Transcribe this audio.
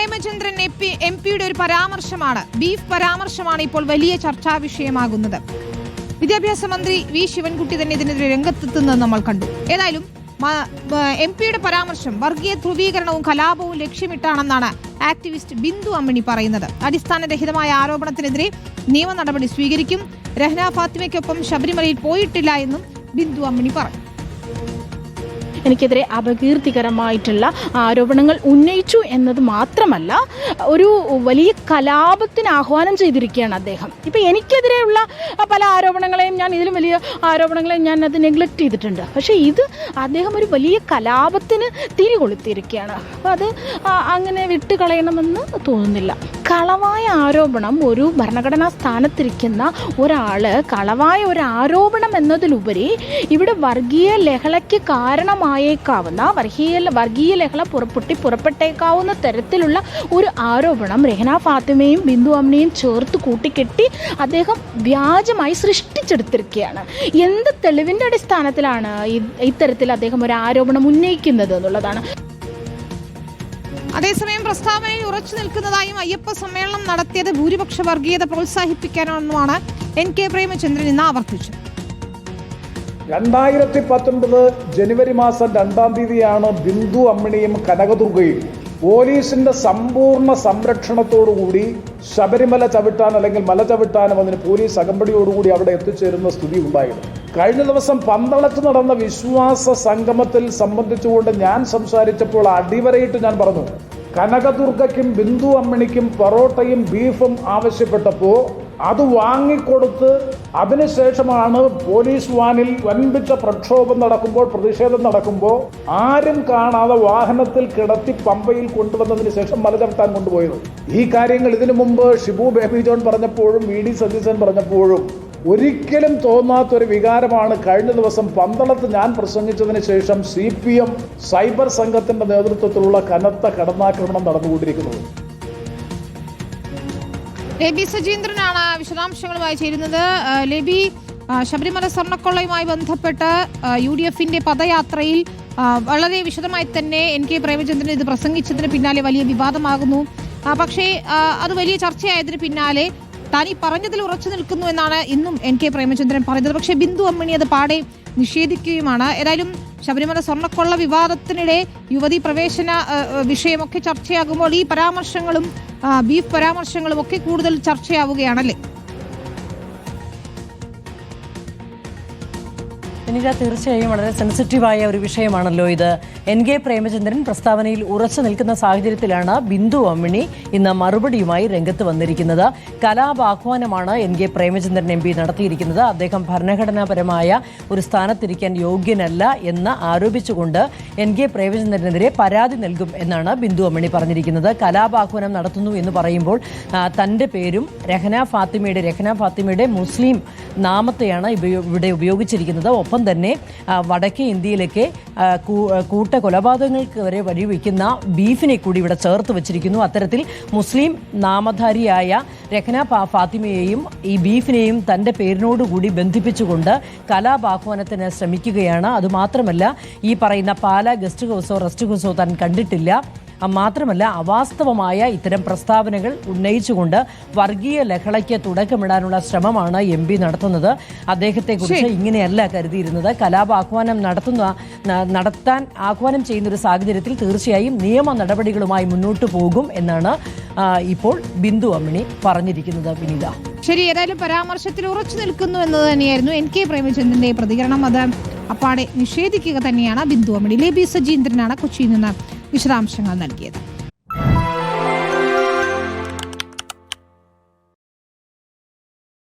Premachandran M പിയുടെ ഒരു പരാമർശമാണ്. Beef പരാമർശമാണ് ഇപ്പോൾ വലിയ ചർച്ചാ വിഷയമാകുന്നത്. വിദ്യാഭ്യാസ മന്ത്രി വി. ശിവൻകുട്ടി തന്നെ ഇതിനെതിരെ രംഗത്തെത്തുന്നത് നമ്മൾ കണ്ടു. ഏതായാലും എം പിയുടെ പരാമർശം വർഗീയ ധ്രുവീകരണവും കലാപവും ലക്ഷ്യമിട്ടാണെന്നാണ് ആക്ടിവിസ്റ്റ് ബിന്ദു അമ്മിണി പറയുന്നത്. അടിസ്ഥാനരഹിതമായ ആരോപണത്തിനെതിരെ നിയമ നടപടി സ്വീകരിക്കും. രഹ്ന ഫാത്തിമയ്ക്കൊപ്പം ശബരിമലയിൽ പോയിട്ടില്ല എന്നും ബിന്ദു അമ്മിണി പറഞ്ഞു. എനിക്കെതിരെ അപകീർത്തികരമായിട്ടുള്ള ആരോപണങ്ങൾ ഉന്നയിച്ചു എന്നത് മാത്രമല്ല ഒരു വലിയ കലാപത്തിന് ആഹ്വാനം ചെയ്തിരിക്കുകയാണ് അദ്ദേഹം. ഇപ്പം എനിക്കെതിരെയുള്ള പല ആരോപണങ്ങളെയും ഞാൻ ഇതിലും വലിയ ആരോപണങ്ങളെയും ഞാൻ അത് നെഗ്ലക്റ്റ് ചെയ്തിട്ടുണ്ട്. പക്ഷേ ഇത് അദ്ദേഹം ഒരു വലിയ കലാപത്തിന് തിരികൊളുത്തിയിരിക്കുകയാണ്. അപ്പോൾ അത് അങ്ങനെ വിട്ടുകളയണമെന്ന് തോന്നുന്നില്ല. കളവായ ആരോപണം ഒരു ഭരണഘടനാ സ്ഥാനത്തിരിക്കുന്ന ഒരാൾ കളവായ ഒരു ആരോപണം എന്നതിലുപരി ഇവിടെ വർഗീയ ലഹളയ്ക്ക് കാരണമായേക്കാവുന്ന വർഗീയ വർഗീയ ലഹള പുറപ്പെട്ടി പുറപ്പെട്ടേക്കാവുന്ന തരത്തിലുള്ള ഒരു ആരോപണം രഹന ഫാത്തിമയും ബിന്ദു അമ്മയും ചേർത്ത് കൂട്ടിക്കെട്ടി അദ്ദേഹം വ്യാജമായി സൃഷ്ടിച്ചെടുത്തിരിക്കുകയാണ്. എന്ത് തെളിവിന്റെ അടിസ്ഥാനത്തിലാണ് ഇത്തരത്തിൽ അദ്ദേഹം ഒരു ആരോപണം ഉന്നയിക്കുന്നത് എന്നുള്ളതാണ്. അതേസമയം പ്രസ്താവനയിൽ ഉറച്ചു നിൽക്കുന്നതായും അയ്യപ്പ സമ്മേളനം നടത്തിയത് ഭൂരിപക്ഷ വർഗീയത പ്രോത്സാഹിപ്പിക്കാനാണെന്നുമാണ് എൻ കെ പ്രേമചന്ദ്രൻ ഇന്ന് ആവർത്തിച്ചു രണ്ടായിരത്തി പത്തൊൻപത് ജനുവരി മാസം രണ്ടാം തീയതിയാണ് ബിന്ദു അമ്മിണിയും കനകദുർഗയും പോലീസിന്റെ സമ്പൂർണ സംരക്ഷണത്തോടുകൂടി ശബരിമല ചവിട്ടാൻ അല്ലെങ്കിൽ മല ചവിട്ടാനും അതിന് പോലീസ് അകമ്പടിയോടുകൂടി അവിടെ എത്തിച്ചേരുന്ന സ്ഥിതി ഉണ്ടായത് കഴിഞ്ഞ ദിവസം പന്തളത്ത് നടന്ന വിശ്വാസ സംഗമത്തിൽ സംബന്ധിച്ചുകൊണ്ട് ഞാൻ സംസാരിച്ചപ്പോൾ അടിവരയിട്ട് ഞാൻ പറഞ്ഞു കനകദുർഗയ്ക്കും ബിന്ദു അമ്മിണിക്കും പൊറോട്ടയും ബീഫും ആവശ്യപ്പെട്ടപ്പോൾ അത് വാങ്ങിക്കൊടുത്ത് അതിനുശേഷമാണ് പോലീസ് വാനിൽ വൻപിച്ച പ്രക്ഷോഭം നടക്കുമ്പോൾ പ്രതിഷേധം നടക്കുമ്പോൾ ആരും കാണാതെ വാഹനത്തിൽ കിടത്തി പമ്പയിൽ കൊണ്ടുവന്നതിന് ശേഷം മലചവിട്ടാൻ കൊണ്ടുപോയത്. ഈ കാര്യങ്ങൾ ഇതിനു മുമ്പ് ഷിബു ബേബി ജോൺ പറഞ്ഞപ്പോഴും വി ഡി സതീശൻ പറഞ്ഞപ്പോഴും ഒരിക്കലും തോന്നാത്തൊരു വികാരമാണ് കഴിഞ്ഞ ദിവസം പന്തളത്ത് ഞാൻ പ്രസംഗിച്ചതിന് ശേഷം സി പി എം സൈബർ സംഘത്തിന്റെ നേതൃത്വത്തിലുള്ള കനത്ത കടന്നാക്രമണം നടന്നുകൊണ്ടിരിക്കുന്നത്. ലബി സജീന്ദ്രനാണ് വിശദാംശങ്ങളുമായി ചേരുന്നത്. ലബി ശബരിമല സ്വർണക്കൊള്ളയുമായി ബന്ധപ്പെട്ട് യു ഡി എഫിന്റെ പദയാത്രയിൽ വളരെ വിശദമായി തന്നെ എൻ കെ പ്രേമചന്ദ്രൻ ഇത് പ്രസംഗിച്ചതിന് പിന്നാലെ വലിയ വിവാദമാകുന്നു. പക്ഷേ അത് വലിയ ചർച്ചയായതിന് പിന്നാലെ താൻ ഈ പറഞ്ഞതിൽ ഉറച്ചു നിൽക്കുന്നു എന്നാണ് ഇന്നും എൻ കെ പ്രേമചന്ദ്രൻ പറഞ്ഞത് പക്ഷേ ബിന്ദു അമ്മിണി അത് പാടെ നിഷേധിക്കുകയുമാണ്. ഏതായാലും ശബരിമല സ്വർണക്കൊള്ള വിവാദത്തിനിടെ യുവതി പ്രവേശന വിഷയമൊക്കെ ചർച്ചയാകുമ്പോൾ ഈ പരാമർശങ്ങളും ബീഫ് പരാമർശങ്ങളും ഒക്കെ കൂടുതൽ ചർച്ചയാവുകയാണല്ലേ? നിനിക തീർച്ചയായും വളരെ സെൻസിറ്റീവായ ഒരു വിഷയമാണല്ലോ ഇത്. എൻ കെ പ്രേമചന്ദ്രൻ പ്രസ്താവനയിൽ ഉറച്ചു നിൽക്കുന്ന സാഹചര്യത്തിലാണ് ബിന്ദു അമ്മിണി ഇന്ന് മറുപടിയുമായി രംഗത്ത് വന്നിരിക്കുന്നത്. കലാപാഹ്വാനമാണ് N K Premachandran M P നടത്തിയിരിക്കുന്നത്. അദ്ദേഹം ഭരണഘടനാപരമായ ഒരു സ്ഥാനത്തിരിക്കാൻ യോഗ്യനല്ല എന്ന് ആരോപിച്ചുകൊണ്ട് എൻ കെ പ്രേമചന്ദ്രനെതിരെ പരാതി നൽകും എന്നാണ് ബിന്ദു അമ്മിണി പറഞ്ഞിരിക്കുന്നത്. കലാപാഹ്വാനം നടത്തുന്നു എന്ന് പറയുമ്പോൾ തന്റെ പേരും രഹന ഫാത്തിമയുടെ രഹന ഫാത്തിമയുടെ മുസ്ലിം നാമത്തെയാണ് ഇവിടെ ഉപയോഗിച്ചിരിക്കുന്നത്. ഒപ്പം തന്നെ ആ, വടക്കേ ഇന്ത്യയിലേക്ക് കൂട്ട കൊലപാതകങ്ങൾക്ക് വരെ വഴിവെക്കുന്ന ബീഫിനെ കൂടി ഇവിടെ ചേർത്ത് വെച്ചിരിക്കുന്നു. അത്തരത്തിൽ മുസ്ലിം നാമധാരിയായ രഹന ഫാത്തിമയെയും ഈ ബീഫിനെയും തന്റെ പേരിനോടുകൂടി ബന്ധിപ്പിച്ചുകൊണ്ട് കലാപാഹ്വാനത്തിന് ശ്രമിക്കുകയാണ്. അതുമാത്രമല്ല ഈ പറയുന്ന പാല ഗസ്റ്റ് ഹൗസോ റെസ്റ്റ് ഹൗസോ താൻ കണ്ടിട്ടില്ല. മാത്രമല്ല അവാസ്തവമായ ഇത്തരം പ്രസ്താവനകൾ ഉന്നയിച്ചുകൊണ്ട് വർഗീയ ലഹളയ്ക്ക് തുടക്കമിടാനുള്ള ശ്രമമാണ് എം പി നടത്തുന്നത്. അദ്ദേഹത്തെ കുറിച്ച് ഇങ്ങനെയല്ല കരുതിയിരുന്നത്. കലാപ ആഹ്വാനം നടത്തുന്ന നടത്താൻ ആഹ്വാനം ചെയ്യുന്ന ഒരു സാഹചര്യത്തിൽ തീർച്ചയായും നിയമ നടപടികളുമായി മുന്നോട്ട് പോകും എന്നാണ് ഇപ്പോൾ ബിന്ദു അമ്മിണി പറഞ്ഞിരിക്കുന്നത് വിനീത. ശരി ഏതായാലും പരാമർശത്തിൽ ഉറച്ചു നിൽക്കുന്നു എന്നത് തന്നെയായിരുന്നു എൻ കെ പ്രേമചന്ദ്രന്റെ പ്രതികരണം. അത് അപ്പാടെ നിഷേധിക്കുക തന്നെയാണ് ബിന്ദു അമ്മണി. ലേബി സജീന്ദ്രനാണ് കൊച്ചിയിൽ നിന്ന് വിശദാംശങ്ങൾ നൽകിയത്